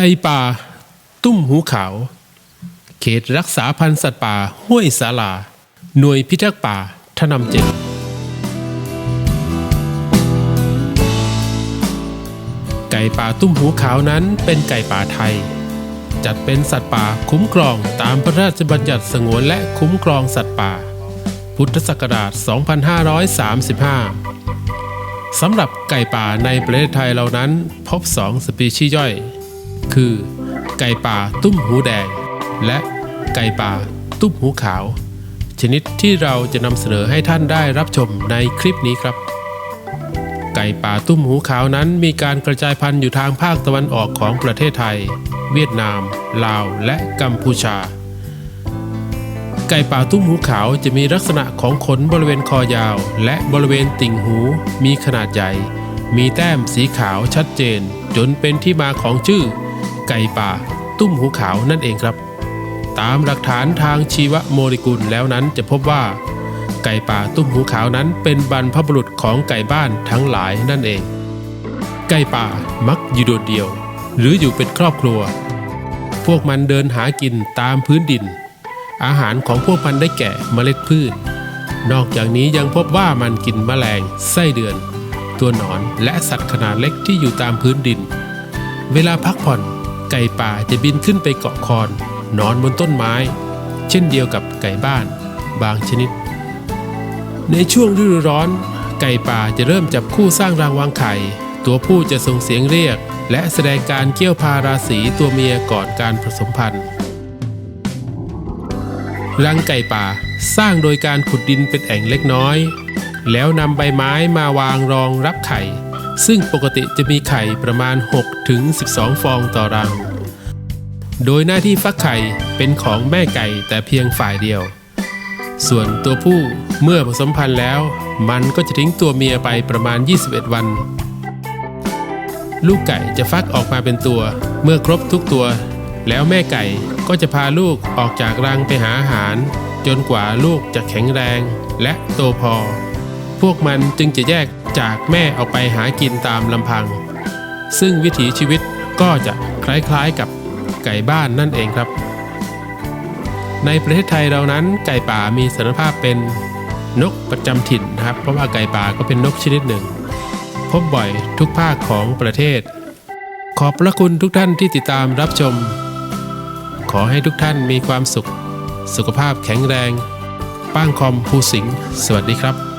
ไก่ป่า ตุ้มหูขาว เขตรักษาพันธุ์สัตว์ป่า ห้วยสาลา หน่วยพิทักษ์ป่าทนำเจ็ดไก่ป่าตุ้มหูขาวนั้นเป็นไก่ป่าไทย จัดเป็นสัตว์ป่าคุ้มครองตามพระราชบัญญัติสงวนและคุ้มครองสัตว์ป่า พุทธศักราช 2535 สำหรับไก่ป่าในประเทศไทยเรานั้นพบ 2 สปีชีส์ย่อย คือ ไก่ป่าตุ้มหูแดง และไก่ป่าตุ้มหูขาว ชนิดที่เราจะนำเสนอให้ท่านได้รับชมในคลิปนี้ครับ ไก่ป่าตุ้มหูขาวนั้นมีการกระจายพันธุ์อยู่ทางภาคตะวันออกของประเทศไทย เวียดนาม ลาว และกัมพูชา ไก่ป่าตุ้มหูขาวจะมีลักษณะของขนบริเวณคอยาว และบริเวณติ่งหู มีขนาดใหญ่มีแต้มสีขาวชัดเจน จนเป็นที่มาของชื่อ ไก่ป่า ตุ้มหูขาวนั่นเองครับ ตามหลักฐานทางชีวโมเลกุลแล้วนั้นจะพบว่า ไก่ป่าตุ้มหูขาวนั้นเป็นบรรพบุรุษของไก่บ้านทั้งหลายนั่นเอง ไก่ป่ามักอยู่โดดเดี่ยว หรืออยู่เป็นครอบครัว พวกมันเดินหากินตามพื้นดิน อาหารของพวกมันได้แก่เมล็ดพืช นอกจากนี้ยังพบว่ามันกินแมลงไส้เดือน ตัวหนอนและสัตว์ขนาดเล็กที่อยู่ตามพื้นดินเวลาพักผ่อน ไก่ป่าจะบินขึ้นไปเกาะคอนนอนบนต้นไม้ เช่นเดียวกับไก่บ้าน บางชนิด ในช่วงฤดูร้อน ไก่ป่าจะเริ่มจับคู่สร้างรังวางไข่ ตัวผู้จะส่งเสียงเรียก และแสดงการเกี่ยวพาราสีตัวเมียก่อนการผสมพันธุ์รังไก่ป่าสร้างโดยการขุดดินเป็นแอ่งเล็กน้อย แล้วนำใบไม้มาวางรองรับไข่ ซึ่งปกติจะมีไข่ประมาณ 6 ถึง 12 ฟองต่อรัง โดยหน้าที่ฟักไข่เป็นของแม่ไก่แต่เพียงฝ่ายเดียว ส่วนตัวผู้เมื่อผสมพันธุ์แล้ว มันก็จะทิ้งตัวเมียไปประมาณ 21 วัน ลูกไก่จะฟักออกมาเป็นตัว เมื่อครบทุกตัว แล้วแม่ไก่ก็จะพาลูกออกจากรังไปหาอาหาร จนกว่าลูกจะแข็งแรงและโตพอ พวกมันจึงจะแยก จากแม่ออกไปหากินตามลำพัง ซึ่งวิถีชีวิตก็จะคล้ายๆกับไก่บ้านนั่นเองครับ ในประเทศไทยเรานั้นไก่ป่ามีสารภาพเป็นนกประจำถิ่นนะครับ เพราะว่าไก่ป่าก็เป็นนกชนิดหนึ่ง พบบ่อยทุกภาคของประเทศ ขอบพระคุณทุกท่านที่ติดตามรับชม ขอให้ทุกท่านมีความสุข สุขภาพแข็งแรง ป้างคอมภูสิงห์สวัสดีครับ